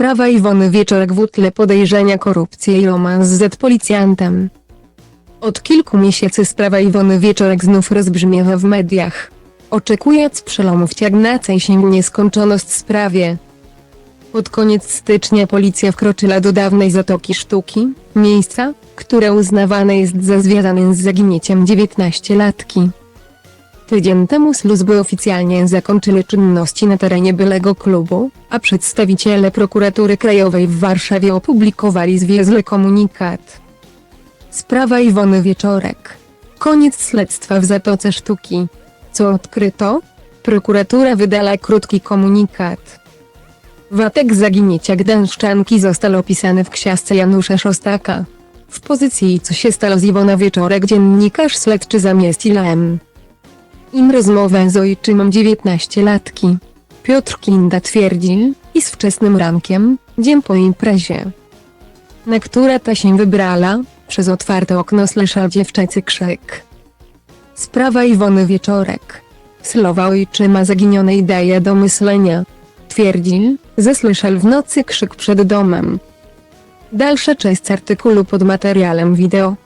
Sprawa Iwony Wieczorek w tle podejrzenia korupcji i romans z policjantem. Od kilku miesięcy sprawa Iwony Wieczorek znów rozbrzmiewa w mediach. Oczekując przelomu w ciągnącej się nieskończoność sprawie. Pod koniec stycznia policja wkroczyła do dawnej Zatoki Sztuki, miejsca, które uznawane jest za związane z zaginięciem 19-latki. Tydzień temu służby oficjalnie zakończyły czynności na terenie bylego klubu, a przedstawiciele prokuratury krajowej w Warszawie opublikowali zwięzły komunikat. Sprawa Iwony Wieczorek. Koniec śledztwa w Zatoce Sztuki. Co odkryto? Prokuratura wydała krótki komunikat. Watek zaginięcia gdańszczanki został opisany w książce Janusza Szostaka. W pozycji co się stało z Iwona Wieczorek dziennikarz śledczy zamieścił M. Im rozmowę z ojczymem 19-latki. Piotr Kinda twierdził, iż wczesnym rankiem, dzień po imprezie, na która ta się wybrała, przez otwarte okno słyszał dziewczęcy krzyk. Sprawa Iwony Wieczorek. Słowa ojczyma zaginionej daje do myślenia. Twierdził, że słyszał w nocy krzyk przed domem. Dalsza część artykułu pod materiałem wideo.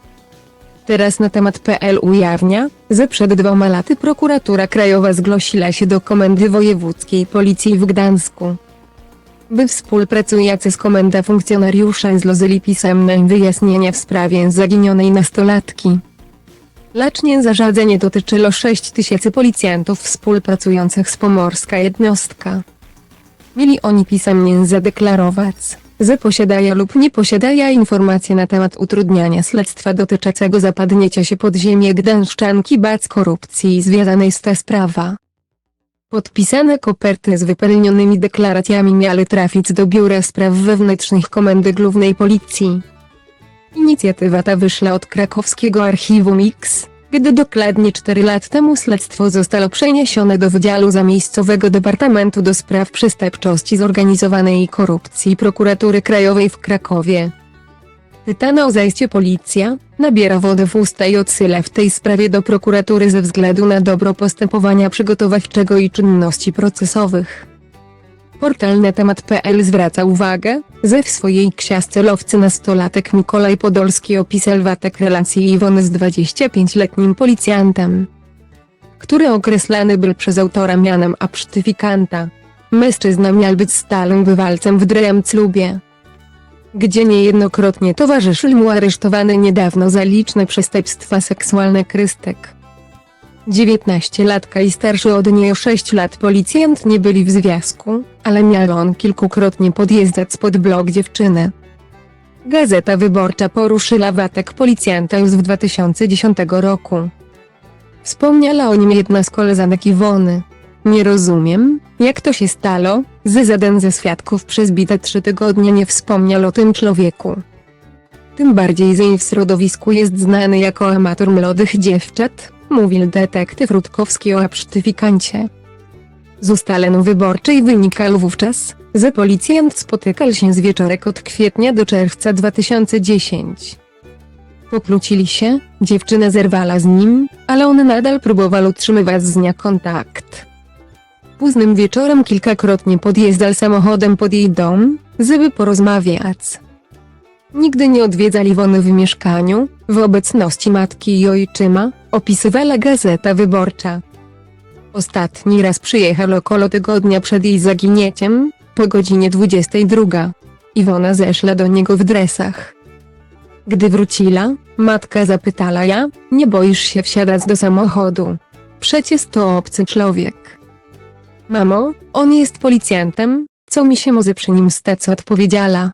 Teraz na temat PL ujawnia, że przed dwoma laty prokuratura krajowa zgłosiła się do Komendy Wojewódzkiej Policji w Gdańsku. By współpracujący z komenda funkcjonariusze złożyli pisemne wyjaśnienia w sprawie zaginionej nastolatki. Lacznie zarządzenie dotyczyło 6 tysięcy policjantów współpracujących z pomorska jednostka. Mieli oni pisemnie zadeklarować, że posiadają lub nie posiadają informacji na temat utrudniania śledztwa dotyczącego zapadnięcia się pod ziemię gdańszczanki baz korupcji związanej z ta sprawa. Podpisane koperty z wypełnionymi deklaracjami miały trafić do Biura Spraw Wewnętrznych Komendy Głównej Policji. Inicjatywa ta wyszła od krakowskiego archiwum X, gdy dokładnie 4 lat temu śledztwo zostało przeniesione do Wydziału Zamiejscowego Departamentu do Spraw Przestępczości Zorganizowanej i Korupcji Prokuratury Krajowej w Krakowie. Pytana o zajście policja, nabiera wodę w usta i odsyła w tej sprawie do prokuratury ze względu na dobro postępowania przygotowawczego i czynności procesowych. Portal na temat.pl zwraca uwagę, że w swojej książce Lowcy nastolatek Mikołaj Podolski opisał watek relacji Iwony z 25-letnim policjantem, który określany był przez autora mianem absztyfikanta. Mężczyzna miał być stałym bywalcem w Dremclubie, gdzie niejednokrotnie towarzyszył mu aresztowany niedawno za liczne przestępstwa seksualne Krystek. 19-latka i starszy od niej o 6 lat policjant nie byli w związku, ale miał on kilkukrotnie podjeżdżać spod blok dziewczyny. Gazeta Wyborcza poruszyła watek policjanta już w 2010 roku. Wspomniała o nim jedna z koleżanek Iwony. Nie rozumiem, jak to się stało, że żaden ze świadków przez bite trzy tygodnie nie wspomniał o tym człowieku. Tym bardziej, że w środowisku jest znany jako amator młodych dziewczat, mówił detektyw Rutkowski o absztyfikancie. Z ustaleń wyborczej wynikał wówczas, że policjant spotykał się z wieczorek od kwietnia do czerwca 2010. Pokłócili się, dziewczyna zerwała z nim, ale on nadal próbował utrzymywać z nią kontakt. Późnym wieczorem kilkakrotnie podjeżdżał samochodem pod jej dom, żeby porozmawiać. Nigdy nie odwiedzali Iwony w mieszkaniu, w obecności matki i ojczyma, opisywała Gazeta Wyborcza. Ostatni raz przyjechał około tygodnia przed jej zaginięciem, po godzinie 22. Iwona zeszła do niego w dresach. Gdy wróciła, matka zapytała ja, nie boisz się wsiadać do samochodu? Przecież to obcy człowiek. Mamo, on jest policjantem, co mi się może przy nim stać odpowiedziała.